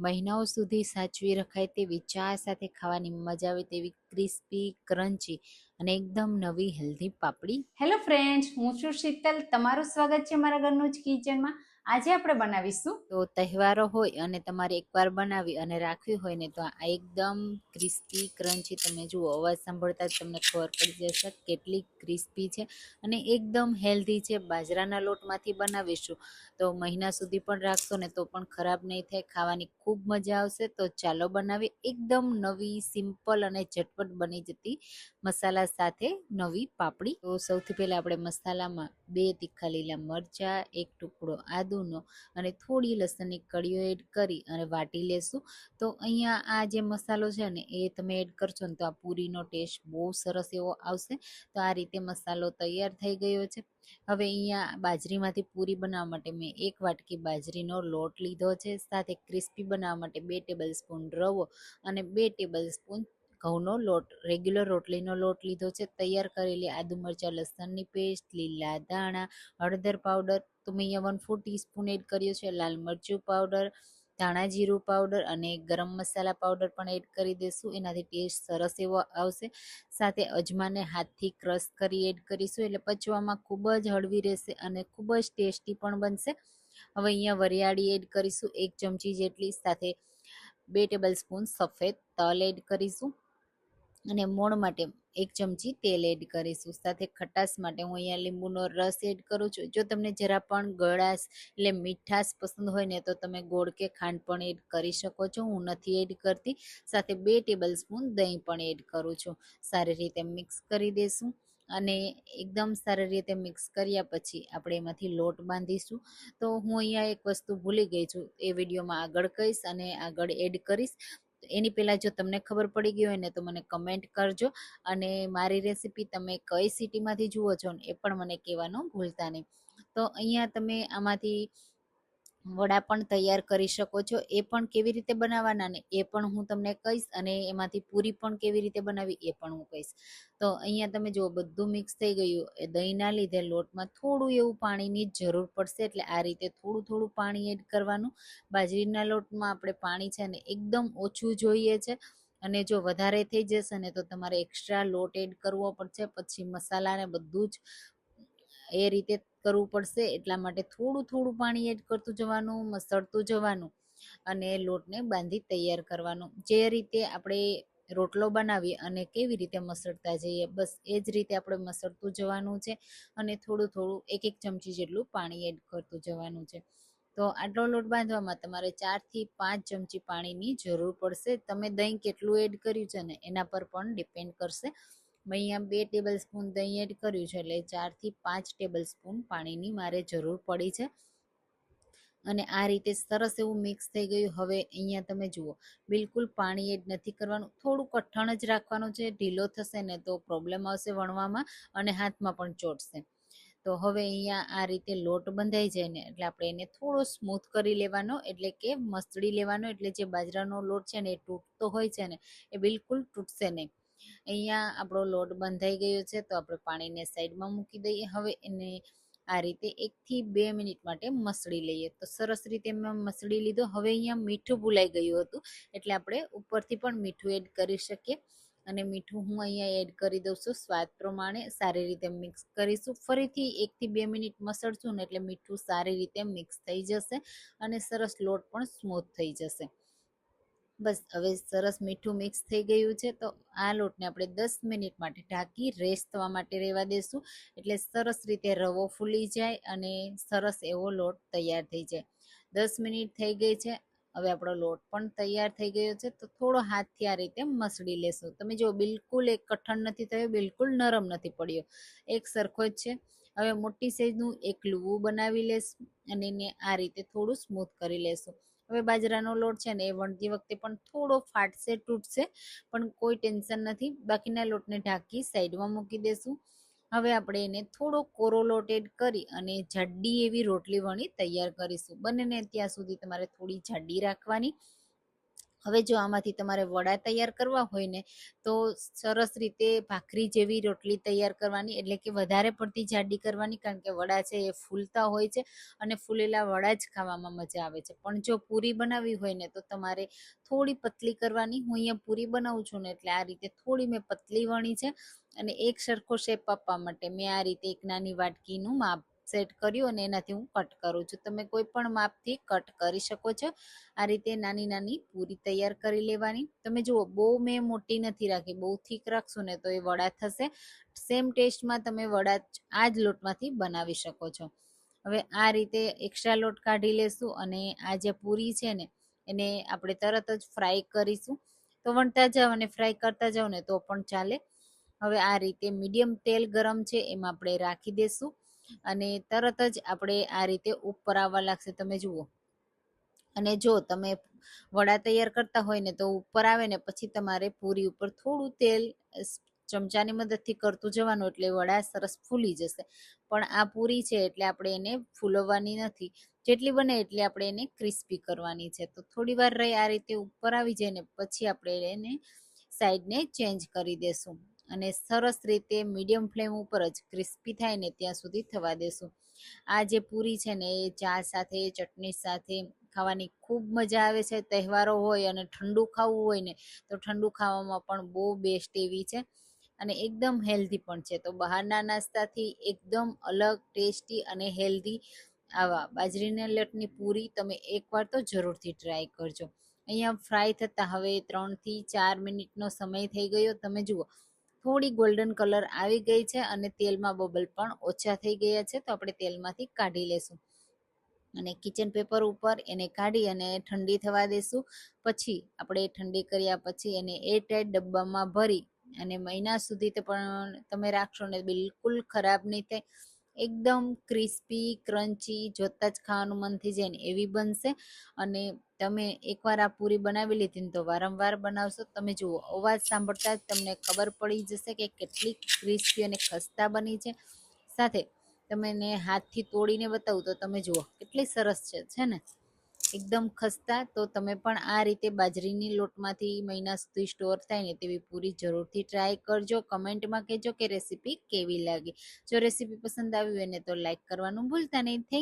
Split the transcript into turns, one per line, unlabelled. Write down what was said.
મહિનાઓ સુધી સાચવી રખાય તેવી ચા સાથે ખાવાની મજા આવે તેવી ક્રિસ્પી, ક્રન્ચી અને એકદમ નવી હેલ્ધી પાપડી.
હેલો ફ્રેન્ડ્સ હું છું શીતલ. તમારું સ્વાગત છે મારા ઘરનું જ કિચનમાં આજે આપણે બનાવીશું.
તો તહેવારો હોય અને તમારે એકવાર બનાવી અને રાખવી હોય ને, તો આ એકદમ ક્રિસ્પી, ક્રન્ચી તમે જુઓ, અવાજ સાંભળતા જ તમને ખબર પડી જશે કેટલી ક્રિસ્પી છે અને એકદમ હેલ્ધી છે. બાજરાના લોટમાંથી બનાવીશું તો મહિના સુધી પણ રાખશો ને, તો પણ ખરાબ નહીં થાય, ખાવાની ખૂબ મજા આવશે. તો ચાલો બનાવીએ એકદમ નવી, સિમ્પલ અને ઝટપટ બની જતી મસાલા સાથે નવી પાપડી. તો સૌથી પહેલાં આપણે મસાલામાં બે તીખા લીલા મરચાં, એક ટુકડો આદુનો અને થોડી લસણની કળીઓ એડ કરી અને વાટી લેશું. તો અહીંયા આ જે મસાલો છે ને, એ તમે એડ કરશો ને તો આ પૂરીનો ટેસ્ટ બહુ સરસ એવો આવશે. તો આ રીતે મસાલો તૈયાર થઈ ગયો છે. હવે અહીંયા બાજરીમાંથી પૂરી બનાવવા માટે મેં એક વાટકી બાજરીનો લોટ લીધો છે. સાથે ક્રિસ્પી બનાવવા માટે બે ટેબલ સ્પૂન રવો અને બે ટેબલ સ્પૂન ઘઉંનો લોટ રેગ્યુલર રોટલીનો લોટ લીધો છે, તૈયાર કરેલી આદુ મરચાં, લસણની પેસ્ટ, લીલા દાણા હળદર પાવડર, તો મેં અહીંયા વન ફોર ટીસ્પૂન એડ કર્યો છે, લાલ મરચું પાવડર, ધાણા જીરું પાવડર અને ગરમ મસાલા પાવડર પણ એડ કરી દઈશું, એનાથી ટેસ્ટ સરસ એવો આવશે. સાથે અજમાને હાથથી ક્રશ કરી એડ કરીશું, એટલે પચવામાં ખૂબ જ હળવી રહેશે અને ખૂબ જ ટેસ્ટી પણ બનશે. હવે અહીંયા વરિયાળી એડ કરીશું, એક ચમચી જેટલી, સાથે બે ટેબલ સ્પૂન સફેદ તલ એડ કરીશું. અને મોણ માટે એક ચમચી તેલ એડ કરીશું. સાથે ખટાશ માટે હું અહીંયા લીંબુનો રસ એડ કરું છું. જો તમને જરા પણ ગળાશ એટલે મીઠાશ પસંદ હોય ને તો તમે ગોળ કે ખાંડ પણ એડ કરી શકો છો. હું નથી એડ કરતી. સાથે બે ટેબલ સ્પૂન દહીં પણ એડ કરું છું. સારી રીતે મિક્સ કરી દઈશું અને એકદમ સારી રીતે મિક્સ કર્યા પછી આપણે એમાંથી લોટ બાંધીશું. તો હું અહીંયા એક વસ્તુ ભૂલી ગઈ છું. એ વિડીયોમાં આગળ કહીશ અને આગળ એડ કરીશ. એની પહેલાં જો તમને ખબર પડી ગઈ હોય ને, તો મને કમેન્ટ કરજો. અને મારી રેસીપી તમે કઈ સિટીમાંથી જુઓ છો ને, એ પણ મને કહેવાનું ભૂલતા નહીં. તો અહીંયા તમે આમાંથી વડા પણ તૈયાર કરી શકો છો. એ પણ કેવી રીતે બનાવવાના ને એ પણ હું તમને કહીશ અને એમાંથી પૂરી પણ કેવી રીતે બનાવી એ પણ હું કહીશ. તો અહીંયા તમે જુઓ બધું મિક્સ થઈ ગયું. એ દહીંના લીધે લોટમાં થોડું એવું પાણીની જરૂર પડશે એટલે આ રીતે થોડું થોડું પાણી એડ કરવાનું. બાજરીના લોટમાં આપણે પાણી છે ને એકદમ ઓછું જોઈએ છે અને જો વધારે થઈ જશે ને તો તમારે એક્સ્ટ્રા લોટ એડ કરવો પડશે. પછી મસાલાને બધું જ એ રીતે કરવું પડશે, એટલા માટે થોડું થોડું પાણી એડ કરતું જવાનું, મસળતું જવાનું અને લોટને બાંધી તૈયાર કરવાનું. જે રીતે આપણે રોટલો બનાવીએ અને કેવી રીતે મસળતા જઈએ, બસ એ જ રીતે આપણે મસળતું જવાનું છે અને થોડું થોડું, એક એક ચમચી જેટલું પાણી એડ કરતું જવાનું છે. તો આટલો લોટ બાંધવામાં તમારે ચારથી પાંચ ચમચી પાણીની જરૂર પડશે. તમે દહીં કેટલું એડ કર્યું છે ને એના પર પણ ડિપેન્ડ કરશે. મેં અહીંયા બે ટેબલ સ્પૂન દહીં એડ કર્યું છે, એટલે ચારથી પાંચ ટેબલ સ્પૂન પાણીની મારે જરૂર પડી છે. અને આ રીતે સરસ એવું મિક્સ થઈ ગયું. હવે અહીંયા તમે જુઓ, બિલકુલ પાણી એડ નથી કરવાનું. થોડું કઠણ જ રાખવાનું છે, ઢીલો થશે ને તો પ્રોબ્લેમ આવશે વણવામાં અને હાથમાં પણ ચોટશે. તો હવે અહીંયા આ રીતે લોટ બંધાઈ જાય ને, એટલે આપણે એને થોડો સ્મૂથ કરી લેવાનો, એટલે કે મસળી લેવાનો, એટલે જે બાજરાનો લોટ છે ને એ તૂટતો હોય છે ને, એ બિલકુલ તૂટશે નહીં. અહીંયા આપણો લોટ બંધાઈ ગયો છે, તો આપણે પાણીને સાઈડમાં મૂકી દઈએ. હવે એને આ રીતે એકથી બે મિનિટ માટે મસળી લઈએ. તો સરસ રીતે મેં મસળી લીધો. હવે અહીંયા મીઠું ભૂલાઈ ગયું હતું, એટલે આપણે ઉપરથી પણ મીઠું એડ કરી શકીએ. અને મીઠું હું અહીંયા એડ કરી દઉં છું. સ્વાદ પ્રમાણે સારી રીતે મિક્સ કરીશું. ફરીથી એકથી બે મિનિટ મસળશું ને એટલે મીઠું સારી રીતે મિક્સ થઈ જશે અને સરસ લોટ પણ સ્મૂથ થઈ જશે. બસ હવે સરસ મીઠું મિક્સ થઈ ગયું છે, તો આ લોટને આપણે દસ મિનિટ માટે ઢાંકી રેસ્ટ થવા માટે રહેવા દેશું. એટલે સરસ રીતે રવો ફૂલી જાય અને સરસ એવો લોટ તૈયાર થઈ જાય. દસ મિનિટ થઈ ગઈ છે, હવે આપણો લોટ પણ તૈયાર થઈ ગયો છે, તો થોડો હાથથી આ રીતે મસળી લેશું. તમે જો બિલકુલ એક કઠણ નથી થયો, બિલકુલ નરમ નથી પડ્યો. એક સરખો જ છે. હવે મોટી સાઈઝનું એક લુવું બનાવી લેશું અને એને આ રીતે થોડું સ્મૂથ કરી લેશું. હવે બાજરાનો લોટ છે ને એ વણતી વખતે પણ થોડો ફાટશે, તૂટશે, પણ કોઈ ટેન્શન નથી. બાકીના લોટને ઢાંકી સાઈડમાં મૂકી દેશું. હવે આપણે એને થોડો કોરો લોટ કરી અને જાડી એવી રોટલી વણી તૈયાર કરીશું. બંનેને ત્યાં સુધી તમારે થોડી જાડી રાખવાની. હવે જો આમાંથી તમારે વડા તૈયાર કરવા હોય ને, તો સરસ રીતે ભાખરી જેવી રોટલી તૈયાર કરવાની, એટલે કે વધારે પડતી જાડી કરવાની, કારણ કે વડા છે એ ફૂલતા હોય છે અને ફૂલેલા વડા જ ખાવામાં મજા આવે છે. પણ જો પૂરી બનાવવી હોય ને, તો તમારે થોડી પતલી કરવાની. હું અહીંયા પૂરી બનાવું છું ને, એટલે આ રીતે થોડી મેં પતલી વણી છે અને એક સરખો શેપ આપવા માટે મેં આ રીતે એક નાની વાટકીનું માપ સેટ કર્યું અને એનાથી હું કટ કરું છું. તમે કોઈ પણ માપથી કટ કરી શકો છો. આ રીતે નાની નાની પૂરી તૈયાર કરી લેવાની. તમે જુઓ, બહુ મેં મોટી નથી રાખી, બહુ થીક રાખશું ને તો એ વડા થશે. સેમ ટેસ્ટમાં તમે વડા આ જ લોટમાંથી બનાવી શકો છો. હવે આ રીતે એક્સ્ટ્રા લોટ કાઢી લેશું અને આ જે પૂરી છે ને, એને આપણે તરત જ ફ્રાય કરીશું. તો વણતા જાઓ અને ફ્રાય કરતા જાઓ ને તો પણ ચાલે. હવે આ રીતે મીડિયમ તેલ ગરમ છે એમાં આપણે રાખી દેશું. અને તરત જ આપણે આ રીતે ઉપર આવવા લાગશે. તમે જુઓ. અને જો તમે વડા તૈયાર કરતા હોય ને તો ઉપર આવે ને પછી તમારે પૂરી ઉપર થોડું તેલ ચમચાની મદદથી કરતું જવાનું એટલે વડા સરસ ફૂલી જશે. પણ આ પૂરી છે એટલે આપણે એને ફૂલવવાની નથી. જેટલી બને એટલી આપણે એને ક્રિસ્પી કરવાની છે. તો થોડી વાર રહી આ રીતે ઉપર આવી જાય ને પછી આપણે એને સાઈડને ચેન્જ કરી દેશું. અને સરસ રીતે મીડિયમ ફ્લેમ ઉપર જ ક્રિસ્પી થાય ને ત્યાં સુધી થવા દેશું. આ જે પૂરી છે ને, એ ચા સાથે, ચટણી સાથે ખાવાની ખૂબ મજા આવે છે. તહેવારો હોય અને ઠંડુ ખાવું હોય ને, તો ઠંડુ ખાવામાં પણ બહુ બેસ્ટ એવી છે. અને એકદમ હેલ્ધી પણ છે. તો બહારના નાસ્તાથી એકદમ અલગ ટેસ્ટી અને હેલ્ધી આવા બાજરીના લટની પૂરી તમે એકવાર તો જરૂરથી ટ્રાય કરજો. અહીંયા ફ્રાય થતાં હવે ત્રણથી ચાર મિનિટનો સમય થઈ ગયો. તમે જુઓ થોડી ગોલ્ડન કલર આવી ગઈ છે અને તેલમાં બબલ પણ ઓછા થઈ ગયા છે, તો આપણે તેલમાંથી કાઢી લેશું. અને કિચન પેપર ઉપર એને કાઢી અને ઠંડી થવા દેશું. પછી આપણે ઠંડી કર્યા પછી એને એરટાઈટ ડબ્બામાં ભરી અને મહિના સુધી તો પણ તમે રાખશો ને, બિલકુલ ખરાબ નહીં થાય. એકદમ ક્રિસ્પી, ક્રન્ચી, જોતાં જ ખાવાનું મન થઈ જાય ને એવી બનશે. અને તમે એકવાર આ પૂરી બનાવી લીધી ને તો વારંવાર બનાવશો. તમે જુઓ, અવાજ સાંભળતા જ તમને ખબર પડી જશે કે કેટલી ક્રિસ્પી અને ખસ્તા બની છે. સાથે, તમે એને હાથથી તોડીને બતાવું તો તમે જુઓ, કેટલી સરસ છે છે ને? એકદમ ખસ્તા, તો તમે પણ આ રીતે બાજરીની લોટમાંથી મહિના સુધી સ્ટોર થાય ને તેવી પૂરી જરૂરથી ટ્રાય કરજો. કમેન્ટમાં કહેજો કે રેસીપી કેવી લાગી. જો રેસીપી પસંદ આવી હોય ને તો લાઈક કરવાનું ભૂલતા નહીં. થેન્ક